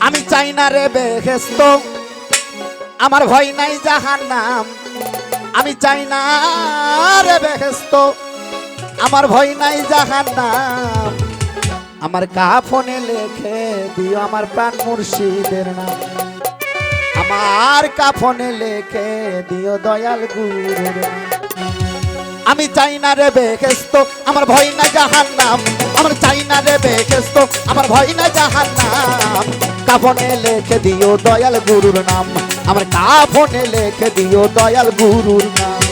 আমি চাই না রে বেহেস্ত আমার ভয় নাই জাহান নাম। আমি চাই না রে বেহেস্ত আমার ভয় নাই জাহান নাম। আমার কাফনে লেখে দিও আমার প্রাণ মুর্শিদের নাম। আমার কাফনে লেখে দিও দয়াল গুরুর নাম। আমি চাই না রে বেহেস্ত আমার ভয় না জাহান নাম আমার চাই না রে বেহেস্ত আমার ভয় না জাহান নাম কাফনে লেখে দিও দয়াল গুরুর নাম। আমার কাফনে লেখে দিও দয়াল গুরুর নাম।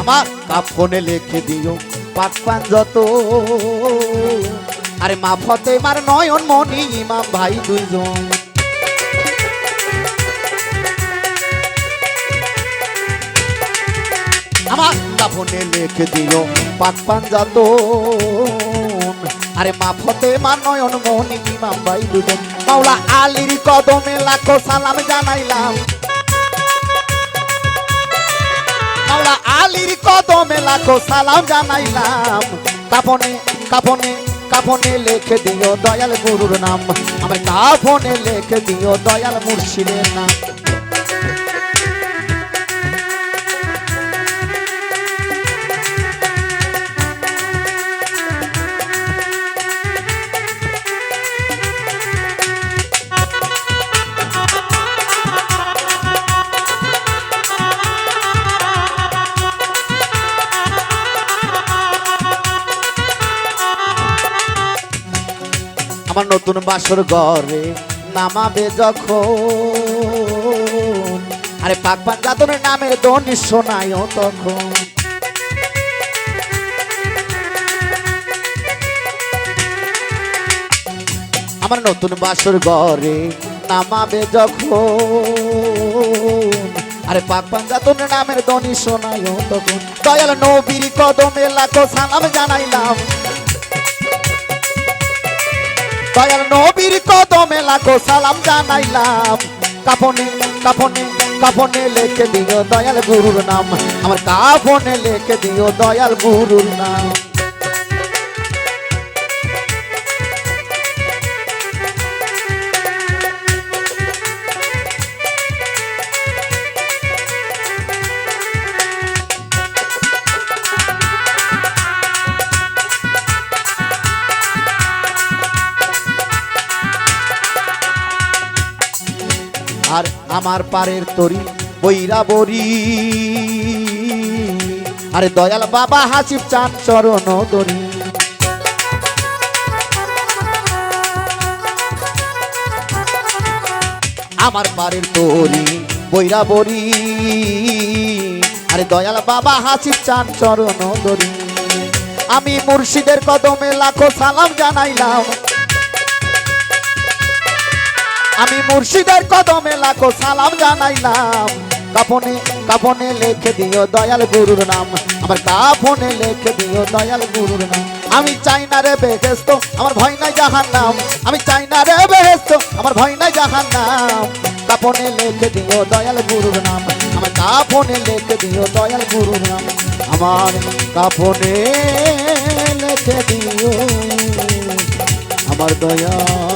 আমার কাফনে লিখে দিও পাক পান যত। আরে মা ফতে মার নয়ন মনি ইমাম ভাই দুইজন। আমার কাফনে লিখে দিও পাক যত আরে মা ফতে মার নয়ন মনি ইমাম ভাই দুজন মাওলা আলীর কদমে লাখো সালাম জানাইলাম। মাওলা আলীর কদমে লাখো সালাম জানাইলাম। কাপনে কাপনে কাপনে লেখে দিও দয়াল গুরুর নাম। আমার কাপনে লেখে দিও দয়াল মুর্শিদের নাম। আমার নতুন বাসর ঘরে নামাবে যখন। আরে পাক পাক জাতনের নামের দনি শোনায়ও তখন। আমার নতুন বাসর ঘরে নামাবে যখন। আরে পাক পাক জাতনের নামের দনি শোনায়ও তখন। দয়াল নবীর কদমে লাখো সালাম জানাইলাম। দয়াল নবীর কদমে লাখো সালাম জানাইলাম। কাপনে কাপনে কাপনে লেখে দিও দয়াল গুরুর নাম। আমার কাপনে লেখে দিও দয়াল গুরুর নাম। আমার পারের তরি বইরা বরি। আরে দয়াল বাবা হাসিব চান চরণ দরি আমার পারের তরি বইরা বরি। আরে দয়াল বাবা হাসিব চান চরণ দরি আমি মুর্শিদের কদমে লাখো সালাম জানাইলাম। আমি মুর্শিদের কদমে লাখো সালাম জানাইলাম। কাপনে কাপনে লেখে দিও দয়াল গুরুর নাম। আমার কাপনে লেখে দিও দয়াল গুরুর নাম। আমি চাই না রে বেহেস্ত, আমার ভয় নাই জাহান নাম। আমি চাই না রে বেহেস্ত, আমার ভয় নাই জাহান নাম। কাপনে লেখে দিও দয়াল গুরুর নাম। আমার কাপনে লেখে দিও দয়াল গুরুর নাম। আমার কাপনে লেখে দিও। আমার দয়াল